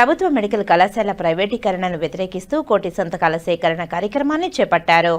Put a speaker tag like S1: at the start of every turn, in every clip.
S1: ప్రభుత్వ మెడికల్ కళాశాల ప్రైవేటీకరణను వ్యతిరేకిస్తూ కోటి సంతకాల సేకరణ కార్యక్రమాన్ని చేపట్టారు.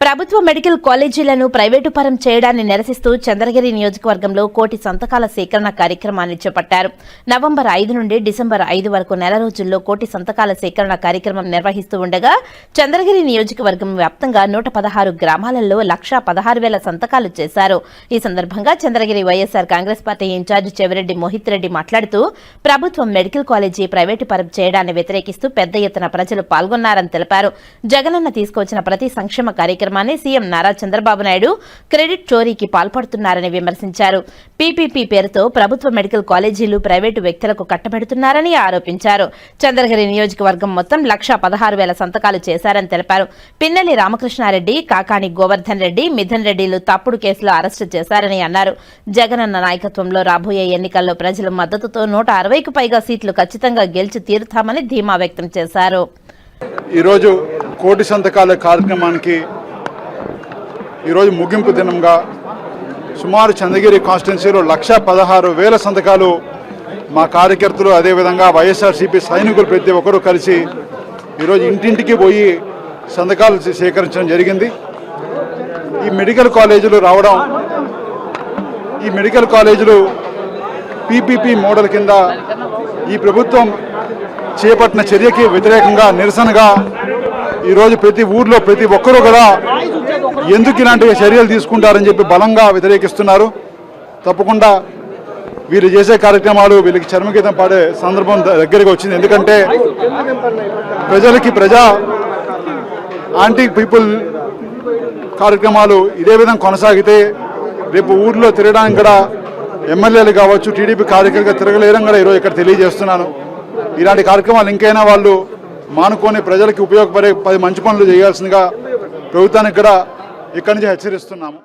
S1: ప్రభుత్వ మెడికల్ కాలేజీలను ప్రైవేటు పరం చేయడాన్ని నిరసిస్తూ చంద్రగిరి నియోజకవర్గంలో కోటి సంతకాల సేకరణ కార్యక్రమాన్ని చేపట్టారు. నవంబర్ ఐదు నుండి డిసెంబర్ ఐదు వరకు నెల రోజుల్లో కోటి సంతకాల సేకరణ కార్యక్రమం నిర్వహిస్తూ ఉండగా చంద్రగిరి నియోజకవర్గం వ్యాప్తంగా నూట పదహారు గ్రామాలలో లక్షా పదహారు వేల సంతకాలు చేశారు. ఈ సందర్భంగా చంద్రగిరి వైఎస్ఆర్ కాంగ్రెస్ పార్టీ ఇన్ఛార్జ్ చెవిరెడ్డి మోహిత్ రెడ్డి మాట్లాడుతూ ప్రభుత్వం మెడికల్ కాలేజీ ప్రైవేటు పరం చేయడాన్ని వ్యతిరేకిస్తూ పెద్ద ఎత్తున ప్రజలు పాల్గొన్నారని తెలిపారు. జగనన్న తీసుకొచ్చిన ప్రతి సంక్షేమ కార్యక్రమం కార్యక్రమాన్ని సీఎం నారా చంద్రబాబు నాయుడు క్రెడిట్ చోరీకి పాల్పడుతున్నారని విమర్శించారు. పీపీపీ పేరుతో ప్రభుత్వ మెడికల్ కాలేజీలు ప్రైవేటు వ్యక్తులకు కట్టబెడుతున్నారని ఆరోపించారు. చంద్రగిరి నియోజకవర్గం మొత్తం లక్ష పదహారు వేల సంతకాలు చేశారని తెలిపారు. పిన్నెల్లి రామకృష్ణారెడ్డి కాకాని గోవర్ధన్ రెడ్డి మిథున్ రెడ్డిలు తప్పుడు కేసులో అరెస్టు చేశారని అన్నారు. జగనన్న నాయకత్వంలో రాబోయే ఎన్నికల్లో ప్రజల మద్దతుతో నూట అరవైకు పైగా సీట్లు ఖచ్చితంగా గెలిచి తీరుతామని ధీమా వ్యక్తం చేశారు.
S2: ఈరోజు కోటి సంతకాల కార్యక్రమానికి ఈరోజు ముగింపు దినంగా సుమారు చంద్రగిరి కాన్స్టిట్యున్సీలో లక్ష పదహారు వేల సంతకాలు మా కార్యకర్తలు అదేవిధంగా వైఎస్ఆర్సీపీ సైనికులు ప్రతి ఒక్కరూ కలిసి ఈరోజు ఇంటింటికి పోయి సంతకాలు సేకరించడం జరిగింది. ఈ మెడికల్ కాలేజీలు రావడం ఈ మెడికల్ కాలేజీలు పీపీపీ మోడల్ కింద ఈ ప్రభుత్వం చేపట్టిన చర్యకి వ్యతిరేకంగా నిరసనగా ఈరోజు ప్రతి ఊర్లో ప్రతి ఒక్కరూ కూడా ఎందుకు ఇలాంటి చర్యలు తీసుకుంటారని చెప్పి బలంగా వ్యతిరేకిస్తున్నారు. తప్పకుండా వీరు చేసే కార్యక్రమాలు వీళ్ళకి చర్మగీతం పాడే సందర్భం దగ్గరికి వచ్చింది. ఎందుకంటే ప్రజలకి ప్రజా ఆంటీ పీపుల్ కార్యక్రమాలు ఇదే విధంగా కొనసాగితే రేపు ఊర్లో తిరగడానికి కూడా ఎమ్మెల్యేలు కావచ్చు టీడీపీ కార్యకర్తగా తిరగలేరని కూడా ఈరోజు ఇక్కడ తెలియజేస్తున్నాను. ఇలాంటి కార్యక్రమాలు ఇంకైనా వాళ్ళు మానుకొని ప్రజలకి ఉపయోగపడే పది మంచి పనులు చేయాల్సిందిగా ప్రభుత్వానికి కూడా ఇక్కడి నుంచి హెచ్చరిస్తున్నాము.